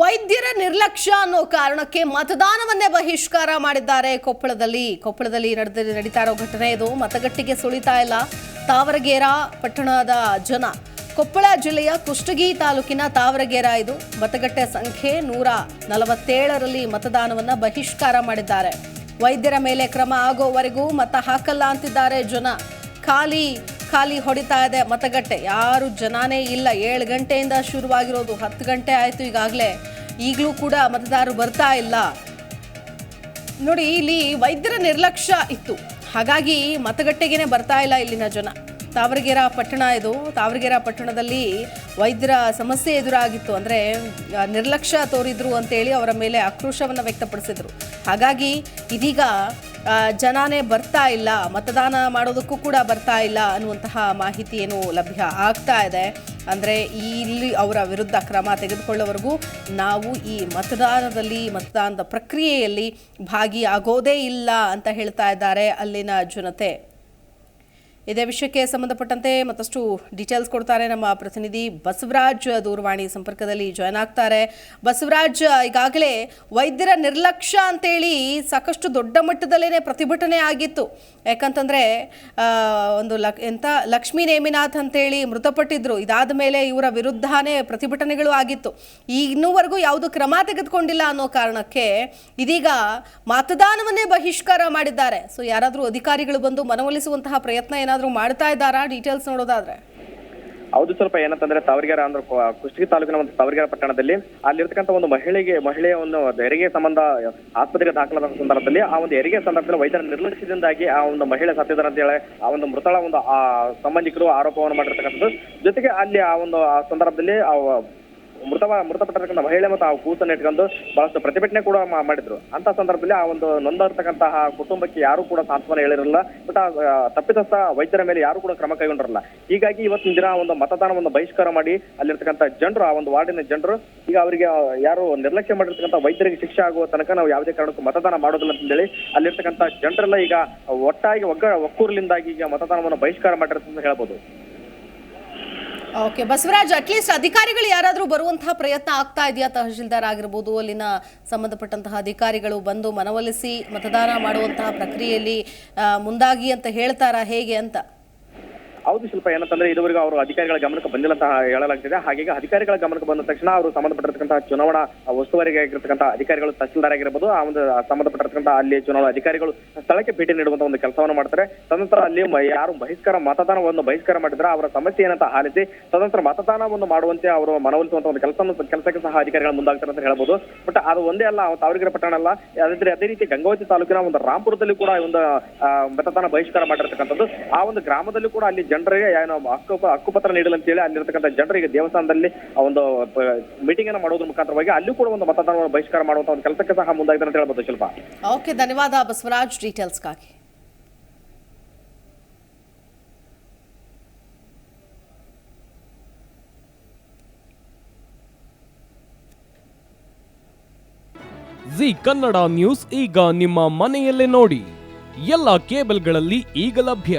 ವೈದ್ಯರ ನಿರ್ಲಕ್ಷ್ಯ ಅನ್ನೋ ಕಾರಣಕ್ಕೆ ಮತದಾನವನ್ನೇ ಬಹಿಷ್ಕಾರ ಮಾಡಿದ್ದಾರೆ. ಕೊಪ್ಪಳದಲ್ಲಿ ಕೊಪ್ಪಳದಲ್ಲಿ ನಡೆದ, ನಡೀತಾ ಇರೋ ಘಟನೆ ಇದು. ಮತಗಟ್ಟೆಗೆ ಸುಳಿತಾ ಇಲ್ಲ. ತಾವರಗೇರ ಪಟ್ಟಣದ ಜನ. ಕೊಪ್ಪಳ ಜಿಲ್ಲೆಯ ಕುಷ್ಟಗಿ ತಾಲೂಕಿನ ತಾವರಗೇರ ಇದು. ಮತಗಟ್ಟೆ ಸಂಖ್ಯೆ ನೂರ ನಲವತ್ತೇಳರಲ್ಲಿ ಮತದಾನವನ್ನ ಬಹಿಷ್ಕಾರ ಮಾಡಿದ್ದಾರೆ. ವೈದ್ಯರ ಮೇಲೆ ಕ್ರಮ ಆಗೋವರೆಗೂ ಮತ ಹಾಕಲ್ಲ ಅಂತಿದ್ದಾರೆ ಜನ. ಖಾಲಿ ಖಾಲಿ ಹೊಡಿತಾ ಇದೆ. ಮತಗಟ್ಟೆ ಯಾರು ಜನಾನೇ ಇಲ್ಲ. ಏಳು ಗಂಟೆಯಿಂದ ಶುರುವಾಗಿರೋದು ಹತ್ತು ಗಂಟೆ ಆಯಿತು ಈಗಾಗಲೇ. ಈಗಲೂ ಕೂಡ ಮತದಾರರು ಬರ್ತಾ ಇಲ್ಲ. ನೋಡಿ, ಇಲ್ಲಿ ವೈದ್ಯರ ನಿರ್ಲಕ್ಷ್ಯ ಇತ್ತು. ಹಾಗಾಗಿ ಮತಗಟ್ಟೆಗೇನೆ ಬರ್ತಾ ಇಲ್ಲ ಇಲ್ಲಿನ ಜನ. ತಾವರಗೆರೆ ಪಟ್ಟಣ ಇದು. ತಾವರಗೆರೆ ಪಟ್ಟಣದಲ್ಲಿ ವೈದ್ಯರ ಸಮಸ್ಯೆ ಎದುರಾಗಿತ್ತು. ಅಂದರೆ ನಿರ್ಲಕ್ಷ್ಯ ತೋರಿದ್ರು ಅಂತೇಳಿ ಅವರ ಮೇಲೆ ಆಕ್ರೋಶವನ್ನು ವ್ಯಕ್ತಪಡಿಸಿದರು. ಹಾಗಾಗಿ ಇದೀಗ ಜನನೇ ಬರ್ತಾ ಇಲ್ಲ, ಮತದಾನ ಮಾಡೋದಕ್ಕೂ ಕೂಡ ಬರ್ತಾ ಇಲ್ಲ ಅನ್ನುವಂತಹ ಮಾಹಿತಿ ಏನು ಲಭ್ಯ ಆಗ್ತಾ ಇದೆ. ಅಂದರೆ ಇಲ್ಲಿ ಅವರ ವಿರುದ್ಧ ಕ್ರಮ ತೆಗೆದುಕೊಳ್ಳೋವರೆಗೂ ನಾವು ಈ ಮತದಾನದಲ್ಲಿ ಮತದಾನದ ಪ್ರಕ್ರಿಯೆಯಲ್ಲಿ ಭಾಗಿಯಾಗೋದೇ ಇಲ್ಲ ಅಂತ ಹೇಳ್ತಾ ಇದ್ದಾರೆ ಅಲ್ಲಿನ ಜನತೆ. ಇದೇ ವಿಷಯಕ್ಕೆ ಸಂಬಂಧಪಟ್ಟಂತೆ ಮತ್ತಷ್ಟು ಡೀಟೇಲ್ಸ್ ಕೊಡ್ತಾರೆ ನಮ್ಮ ಪ್ರತಿನಿಧಿ ಬಸವರಾಜ್ ದೂರವಾಣಿ ಸಂಪರ್ಕದಲ್ಲಿ ಜಾಯ್ನ್ ಆಗ್ತಾರೆ. ಬಸವರಾಜ್, ಈಗಾಗಲೇ ವೈದ್ಯರ ನಿರ್ಲಕ್ಷ್ಯ ಅಂತೇಳಿ ಸಾಕಷ್ಟು ದೊಡ್ಡ ಮಟ್ಟದಲ್ಲೇ ಪ್ರತಿಭಟನೆ ಆಗಿತ್ತು. ಯಾಕಂತಂದ್ರೆ ಒಂದು ಲಕ್, ಎಂತ, ಲಕ್ಷ್ಮೀ ನೇಮಿನಾಥ್ ಅಂತೇಳಿ ಮೃತಪಟ್ಟಿದ್ರು. ಇದಾದ ಮೇಲೆ ಇವರ ವಿರುದ್ಧನೇ ಪ್ರತಿಭಟನೆಗಳು ಆಗಿತ್ತು. ಇನ್ನೂವರೆಗೂ ಯಾವುದು ಕ್ರಮ ತೆಗೆದುಕೊಂಡಿಲ್ಲ ಅನ್ನೋ ಕಾರಣಕ್ಕೆ ಇದೀಗ ಮತದಾನವನ್ನೇ ಬಹಿಷ್ಕಾರ ಮಾಡಿದ್ದಾರೆ. ಸೊ ಯಾರಾದರೂ ಅಧಿಕಾರಿಗಳು ಬಂದು ಮನವೊಲಿಸುವಂತಹ ಪ್ರಯತ್ನ ಏನಾದರೂ ಮಾಡ್ತಾ ಇದ್ದಾರಾ? ಡೀಟೇಲ್ಸ್ ನೋಡೋದಾದ್ರೆ. ಹೌದು ಸ್ವಲ್ಪ ಏನಂತಂದ್ರೆ ತಾವರಿಗೆರೆ ಅಂದ್ರೆ ಕುಷ್ಟಗಿ ತಾಲೂಕಿನ ಒಂದು ತಾವರಿಗೆರೆ ಪಟ್ಟಣದಲ್ಲಿ ಅಲ್ಲಿರ್ತಕ್ಕಂಥ ಒಂದು ಮಹಿಳೆಗೆ, ಮಹಿಳೆಯ ಒಂದು ಹೆರಿಗೆ ಸಂಬಂಧ ಆಸ್ಪತ್ರೆಗೆ ದಾಖಲಾದ ಸಂದರ್ಭದಲ್ಲಿ ಆ ಒಂದು ಹೆರಿಗೆ ಸಂದರ್ಭದಲ್ಲಿ ವೈದ್ಯರ ನಿರ್ಲಕ್ಷ್ಯದಿಂದಾಗಿ ಆ ಒಂದು ಮಹಿಳೆ ಸತ್ತಿದ್ದಾರೆ ಅಂತ ಹೇಳಿ ಆ ಒಂದು ಮೃತಳ ಒಂದು ಆ ಸಂಬಂಧಿಕರು ಆರೋಪವನ್ನು ಮಾಡಿರ್ತಕ್ಕಂಥದ್ದು. ಜೊತೆಗೆ ಅಲ್ಲಿ ಆ ಒಂದು, ಆ ಸಂದರ್ಭದಲ್ಲಿ ಆ ಮೃತವ ಮೃತಪಟ್ಟಿರ್ತಕ್ಕಂಥ ಮಹಿಳೆ ಮತ್ತು ಆ ಕೂಸನ್ನು ಇಟ್ಕೊಂಡು ಬಹಳಷ್ಟು ಪ್ರತಿಭಟನೆ ಕೂಡ ಮಾಡಿದ್ರು. ಅಂತ ಸಂದರ್ಭದಲ್ಲಿ ಆ ಒಂದು ನೊಂದಿರ್ತಕ್ಕಂತಹ ಕುಟುಂಬಕ್ಕೆ ಯಾರು ಕೂಡ ಸಾಂತ್ವನ ಹೇಳಿರಲ್ಲ ಬಟ್ ತಪ್ಪಿತಸ್ಥ ವೈದ್ಯರ ಮೇಲೆ ಯಾರು ಕೂಡ ಕ್ರಮ ಕೈಗೊಂಡಿರಲ್ಲ ಹೀಗಾಗಿ ಇವತ್ತಿನ ದಿನ ಒಂದು ಮತದಾನವನ್ನು ಬಹಿಷ್ಕಾರ ಮಾಡಿ ಅಲ್ಲಿರ್ತಕ್ಕಂಥ ಜನರು, ಆ ಒಂದು ವಾರ್ಡಿನ ಜನರು, ಈಗ ಅವರಿಗೆ ಯಾರು ನಿರ್ಲಕ್ಷ್ಯ ಮಾಡಿರ್ತಕ್ಕಂಥ ವೈದ್ಯರಿಗೆ ಶಿಕ್ಷೆ ಆಗುವ ತನಕ ನಾವು ಯಾವುದೇ ಕಾರಣಕ್ಕೂ ಮತದಾನ ಮಾಡೋದಿಲ್ಲ ಅಂತ ಹೇಳಿ ಅಲ್ಲಿರ್ತಕ್ಕಂಥ ಜನರೆಲ್ಲ ಈಗ ಒಟ್ಟಾಗಿ ಒಗ್ಗ ಒಕ್ಕೂರ್ಲಿಂದಾಗಿ ಈಗ ಮತದಾನವನ್ನು ಬಹಿಷ್ಕಾರ ಮಾಡಿರುತ್ತೆ ಹೇಳ್ಬೋದು. ಓಕೆ, ಬಸವರಾಜ್ ಅಟ್ಲೀಸ್ಟ್ ಅಧಿಕಾರಿಗಳು ಯಾರಾದರೂ ಬರುವಂತಹ ಪ್ರಯತ್ನ ಆಗ್ತಾ ಇದೆಯಾ? ತಹಶೀಲ್ದಾರ್ ಆಗಿರ್ಬೋದು, ಅಲ್ಲಿನ ಸಂಬಂಧಪಟ್ಟಂತಹ ಅಧಿಕಾರಿಗಳು ಬಂದು ಮನವೊಲಿಸಿ ಮತದಾನ ಮಾಡುವಂತಹ ಪ್ರಕ್ರಿಯೆಯಲ್ಲಿ ಮುಂದಾಗಿ ಅಂತ ಹೇಳ್ತಾರಾ? ಹೇಗೆ ಅಂತ? ಹೌದು ಶಿಲ್ಪ, ಏನಂತಂದ್ರೆ ಇದುವರೆಗೂ ಅವರು ಅಧಿಕಾರಿಗಳ ಗಮನಕ್ಕೆ ಬಂದಿಲ್ಲ ಅಂತ ಹೇಳಲಾಗ್ತಿದೆ. ಹಾಗಾಗಿ ಅಧಿಕಾರಿಗಳ ಗಮನಕ್ಕೆ ಬಂದ ತಕ್ಷಣ ಅವರು ಸಂಬಂಧಪಟ್ಟಿರ್ತಕ್ಕಂತಹ ಚುನಾವಣಾ ಉಸ್ತುವಾರಿಗೆ ಅಧಿಕಾರಿಗಳು ತಹಸೀಲ್ದಾರ್ ಆಗಿರ್ಬೋದು, ಆ ಒಂದು ಸಂಬಂಧಪಟ್ಟಿರ್ತಕ್ಕಂಥ ಅಲ್ಲಿ ಚುನಾವಣಾ ಅಧಿಕಾರಿಗಳು ಸ್ಥಳಕ್ಕೆ ಭೇಟಿ ನೀಡುವಂತಹ ಒಂದು ಕೆಲಸವನ್ನು ಮಾಡ್ತಾರೆ. ತದನಂತರ ಅಲ್ಲಿ ಯಾರು ಬಹಿಷ್ಕಾರ ಮತದಾನವನ್ನು ಬಹಿಷ್ಕಾರ ಮಾಡಿದ್ರೆ ಅವರ ಸಮಸ್ಯೆ ಏನಂತ ಆಲಿಸಿ, ತದನಂತರ ಮತದಾನವನ್ನು ಮಾಡುವಂತೆ ಅವರು ಮನವೊಲಿಸುವಂತ ಒಂದು ಕೆಲಸ ಕೆಲಸಕ್ಕೆ ಸಹ ಅಧಿಕಾರಿಗಳು ಮುಂದಾಗ್ತಾರೆ ಅಂತ ಹೇಳ್ಬೋದು. ಬಟ್ ಅದು ಒಂದೇ ಅಲ್ಲ ತಾವರಿಗೆರೆ ಪಟ್ಟಣ ಅಲ್ಲ. ಅದೇ ಅದೇ ರೀತಿ ಗಂಗಾವತಿ ತಾಲೂಕಿನ ಒಂದು ರಾಂಪುರದಲ್ಲಿ ಕೂಡ ಒಂದು ಮತದಾನ ಬಹಿಷ್ಕಾರ ಮಾಡಿರ್ತಕ್ಕಂಥದ್ದು. ಆ ಒಂದು ಗ್ರಾಮದಲ್ಲಿ ಕೂಡ ಅಲ್ಲಿ ಜನರಿಗೆ ಏನು ಹಕ್ಕು ಹಕ್ಕುಪತ್ರ ನೀಡಲು ಅಂತೇಳಿ ಅಲ್ಲಿರ್ತಕ್ಕಂಥ ಜನರಿಗೆ ದೇವಸ್ಥಾನದಲ್ಲಿ ಆ ಒಂದು ಮೀಟಿಂಗ್ ಅನ್ನು ಮಾಡೋದ್ರ ಮುಖಾಂತರವಾಗಿ ಅಲ್ಲೂ ಕೂಡ ಒಂದು ಮತದಾನವನ್ನು ಬಹಿಷ್ಕಾರ ಮಾಡುವಂತ ಒಂದು ಕೆಲಸಕ್ಕೆ ಸಹ ಮುಂದಾಗಿದೆ ಅಂತ ಹೇಳ್ಬೋದು ಶಿಲ್ಪ. ಓಕೆ ಧನ್ಯವಾದ ಬಸವರಾಜ್. ಡೀಟೇಲ್ಸ್ಗಾಗಿ ಜಿ ಕನ್ನಡ ನ್ಯೂಸ್ ಈಗ ನಿಮ್ಮ ಮನೆಯಲ್ಲೇ ನೋಡಿ. ಎಲ್ಲ ಕೇಬಲ್ಗಳಲ್ಲಿ ಈಗ ಲಭ್ಯ.